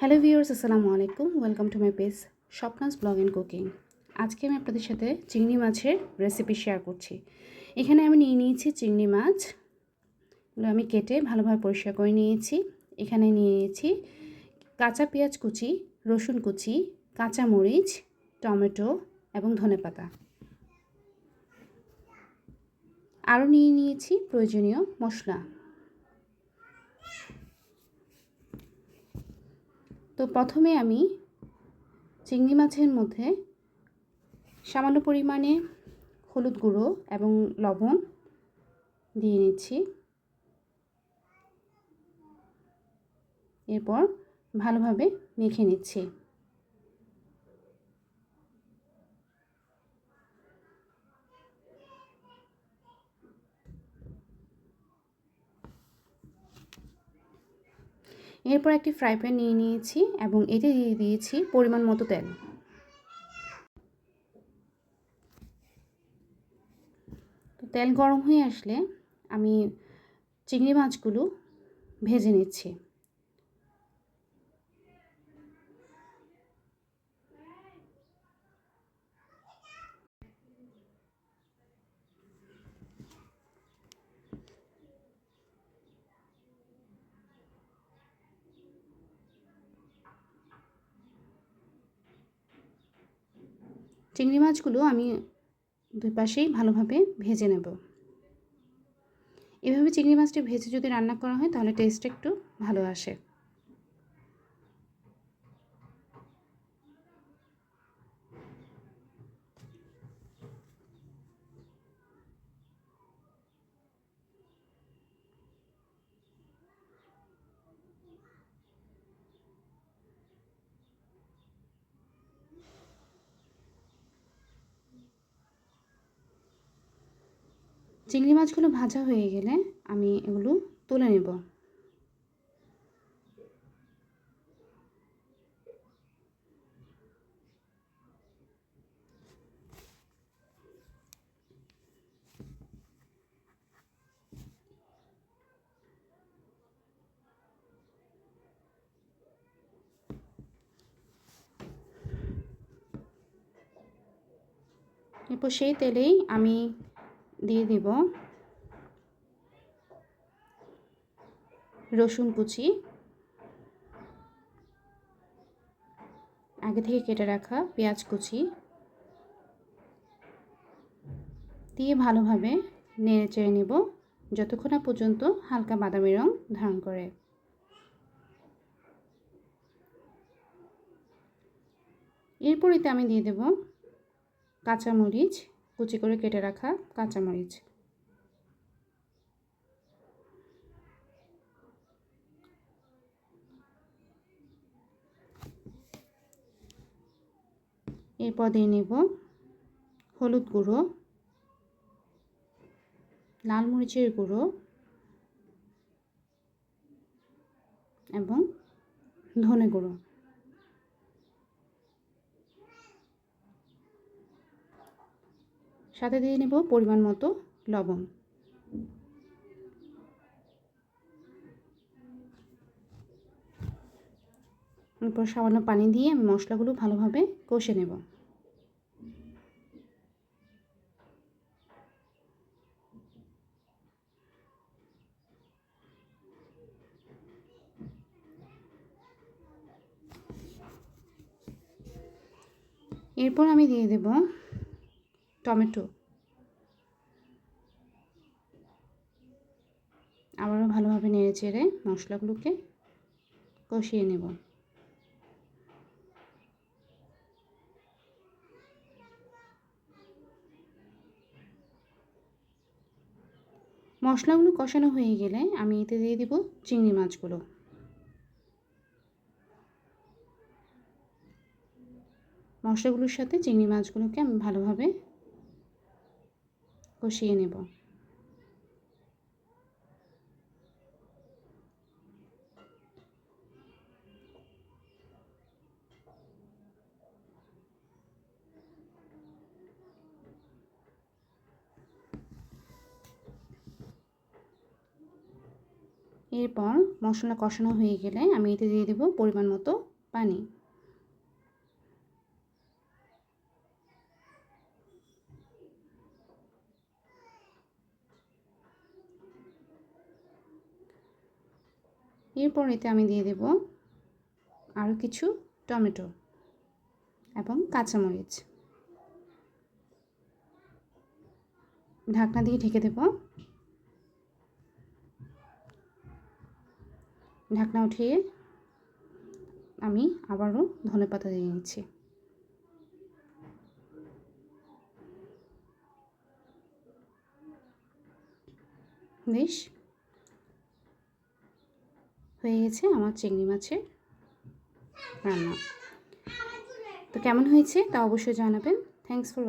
Hello viewers, আসসালামু আলাইকুম। Welcome to my page Swapna's blog and cooking. আজকে আমি আপনাদের সাথে চিংড়ি মাছের রেসিপি শেয়ার করছি। এখানে আমি নিয়ে নিয়েছি চিংড়ি মাছ। আমি কেটে ভালোভাবে পরিষ্কার করে নিয়েছি। এখানে নিয়ে নিয়েছি কাঁচা পেঁয়াজ কুচি, রসুন কুচি, কাঁচা মরিচ, টমেটো এবং ধনেপাতা আরও নিয়ে নিয়েছি প্রয়োজনীয় মশলা। তো প্রথমে আমি চিংড়ি মাছের মধ্যে সামান্য পরিমাণে হলুদ গুঁড়ো এবং লবণ দিয়ে নিচ্ছি। এরপর ভালোভাবে মেখে নিচ্ছি। এরপর একটি ফ্রাই প্যান নিয়ে নিয়েছি এবং এতে দিয়ে দিয়েছি পরিমাণ মতো তেল। তো তেল গরম হয়ে আসলে আমি চিংড়ি মাছগুলো ভেজে নিচ্ছি। চিংড়ি মাছগুলো আমি দুই পাশেই ভালোভাবে ভেজে নেব। এভাবে চিংড়ি মাছটি ভেজে যদি রান্না করা হয় তাহলে টেস্ট একটু ভালো আসে। চিংড়ি মাছগুলো ভাজা হয়ে গেলে আমি এগুলো তুলে নেব। এরপর সেই তেলেই আমি দিয়ে দিব রসুন কুচি। আগে থেকে কেটে রাখা পেঁয়াজ কুচি। দিয়ে ভালোভাবে নেড়ে চেড়ে নেব যতক্ষণ না পর্যন্ত হালকা বাদামি রং ধারণ করে। এরপরেতে আমি দিয়ে দেব কাঁচামরিচ। কুচি করে কেটে রাখা কাঁচামরিচ। এরপর দিয়ে নেব হলুদ গুঁড়ো, লাল মরিচের গুঁড়ো এবং ধনে গুঁড়ো। সাথে দিয়ে নেব পরিমাণ মতো লবণ। এরপর সামান্য পানি দিয়ে আমি মশলাগুলো ভালোভাবে কষে নেব। এরপর আমি দিয়ে দেব টমেটো। আবারও ভালোভাবে নেড়ে চেড়ে মশলাগুলোকে কষিয়ে নেব। মশলাগুলো কষানো হয়ে গেলে আমি এতে দিয়ে দিব চিংড়ি মাছগুলো। মশলাগুলোর সাথে চিংড়ি মাছগুলোকে আমি ভালোভাবে কষিয়ে নেব। এরপর মশলা কষানো হয়ে গেলে আমি এতে দিয়ে দেবো পরিমাণ মতো পানি। এরপর এতে আমি দিয়ে দেব আরও কিছু টমেটো এবং কাঁচামরিচ। ঢাকনা দিয়ে ঢেকে দেব। ঢাকনা উঠিয়ে আমি আবারও ধনে পাতা দিয়ে নিচ্ছি। বেশ হয়ে গেছে আমার চিংড়ি মাছের রান্না। তো কেমন হয়েছে তা অবশ্যই জানাবেন। Thanks for